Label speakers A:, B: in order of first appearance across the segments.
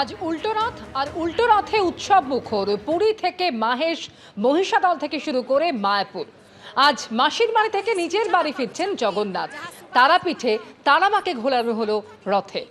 A: আজ উল্টো আর উল্টো উৎসব মুখর। পুরী থেকে মাহেশ, মহিষাদল থেকে শুরু করে মায়াপুর। আজ মাসির বাড়ি থেকে নিজের বাড়ি ফিরছেন জগন্নাথ। তারাপীঠে তারামাকে ঘোরানো হলো রথে।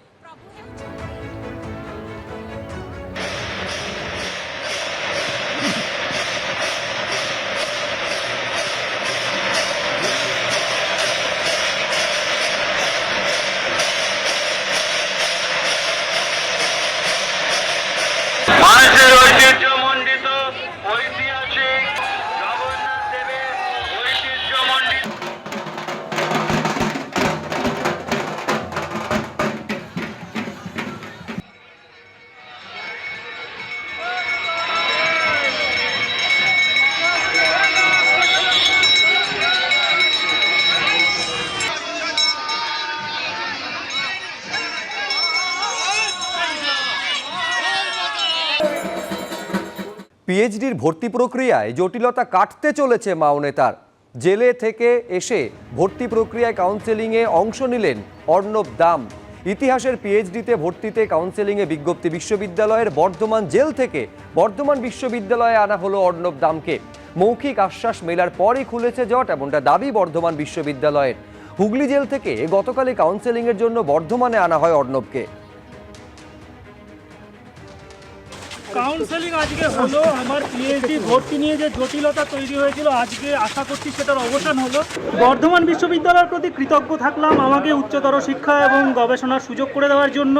B: পিএইচডির ভর্তি প্রক্রিয়ায় জটিলতা কাটতে চলেছে মাও নেতার। জেলে থেকে এসে ভর্তি প্রক্রিয়ায় কাউন্সেলিংয়ে অংশ নিলেন অর্ণব দাম। ইতিহাসের পিএইচডিতে ভর্তিতে কাউন্সেলিংয়ে বিজ্ঞপ্তি বিশ্ববিদ্যালয়ের বর্ধমান জেল থেকে বর্ধমান বিশ্ববিদ্যালয়ে আনা হলো অর্ণব দামকে। মৌখিক আশ্বাস মেলার পরই খুলেছে জট, এমনটা দাবি বর্ধমান বিশ্ববিদ্যালয়ের। হুগলি জেল থেকে গতকালই কাউন্সেলিংয়ের জন্য বর্ধমানে আনা হয় অর্ণবকে।
C: কাউন্সেলিং আজকে হলো, আমার পিএইচডি ভর্তি নিয়ে যে জটিলতা তৈরি হয়েছিল, আজকে আশা করছি সেটার অবসান হলো। বর্ধমান বিশ্ববিদ্যালয়ের প্রতি কৃতজ্ঞ থাকলাম আমাকে উচ্চতর শিক্ষা এবং গবেষণার সুযোগ করে দেওয়ার জন্য।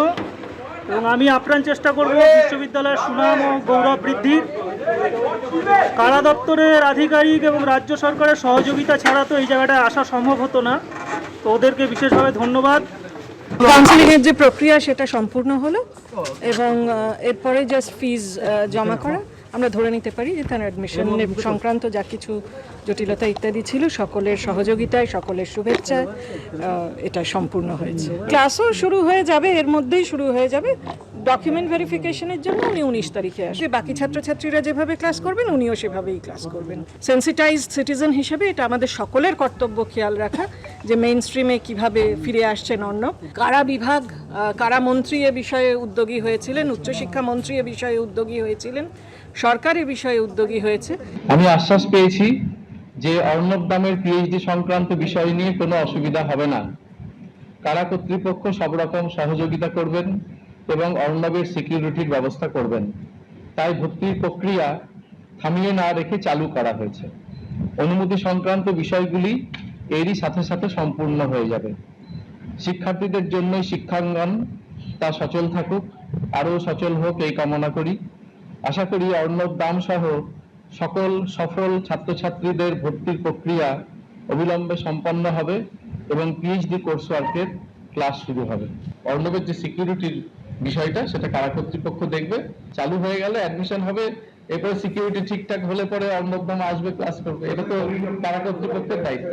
C: এবং আমি আপ্রাণ চেষ্টা করব বিশ্ববিদ্যালয়ের সুনাম ও গৌরব বৃদ্ধির। কারা দপ্তরের আধিকারিক এবং রাজ্য সরকারের সহযোগিতা ছাড়া তো এই জায়গাটায় আসা সম্ভব হতো না। তো ওদেরকে বিশেষভাবে ধন্যবাদ।
D: কাউন্সিলিং এর যে প্রক্রিয়া সেটা সম্পূর্ণ হলো এবং এরপরে জাস্ট ফিজ জমা করা। আমরা ধরে নিতে পারি যে তার অ্যাডমিশন সংক্রান্ত যা কিছু জটিলতা ইত্যাদি ছিল সকলের সহযোগিতায় সকলের শুভেচ্ছায় এটা সম্পূর্ণ হয়েছে। ক্লাসও শুরু হয়ে যাবে এর মধ্যেই শুরু হয়ে যাবে। ডকুমেন্ট ভেরিফিকেশনের জন্য উনি উনিশ তারিখে আসবে। বাকি ছাত্রছাত্রীরা যেভাবে ক্লাস করবেন উনিও সেভাবেই ক্লাস করবেন। সেন্সিটাইজড সিটিজেন হিসেবে এটা আমাদের সকলের কর্তব্য খেয়াল রাখা। যে মেইন স্ট্রিমে কীভাবে ফিরে আসছেন অর্ণব কারা বিভাগ কারা মন্ত্রী এ বিষয়ে উদ্যোগী হয়েছিলেন, উচ্চশিক্ষা মন্ত্রী এ বিষয়ে উদ্যোগী হয়েছিলেন, সরকার এ বিষয়ে উদ্যোগী হয়েছে?
E: আমি আশ্বাস পেয়েছি যে অর্ণব দামের পিএইচডি সংক্রান্ত বিষয় নিয়ে কোনো অসুবিধা হবে না। কারা কর্তৃপক্ষ সব রকম সহযোগিতা করবেন এবং অর্ণবের সিকিউরিটির ব্যবস্থা করবেন, তাই ভর্তির প্রক্রিয়া থামিয়ে না রেখে চালু করা হয়েছে। অনুমতি সংক্রান্ত বিষয়গুলি এরই সাথে সাথে সম্পূর্ণ হয়ে যাবে। শিক্ষার্থীদের জন্য শিক্ষাঙ্গন, তা সচল থাকুক, আরও সচল হোক এই কামনা করি। আশা করি অর্ণব দাম সহ সকল সফল ছাত্রছাত্রীদের ভর্তির প্রক্রিয়া অবিলম্বে সম্পন্ন হবে এবং পিএইচডি কোর্স ওয়ার্কের ক্লাস শুরু হবে। অর্ণবের যে সিকিউরিটির বিষয়টা, সেটা কারা কর্তৃপক্ষ দেখবে? চালু হয়ে গেলে অ্যাডমিশন হবে এরপরে সিকিউরিটি ঠিকঠাক হলে পরে অন্য আসবে ক্লাস করবে। এটা তো কারা কর্তৃপক্ষের দায়িত্ব।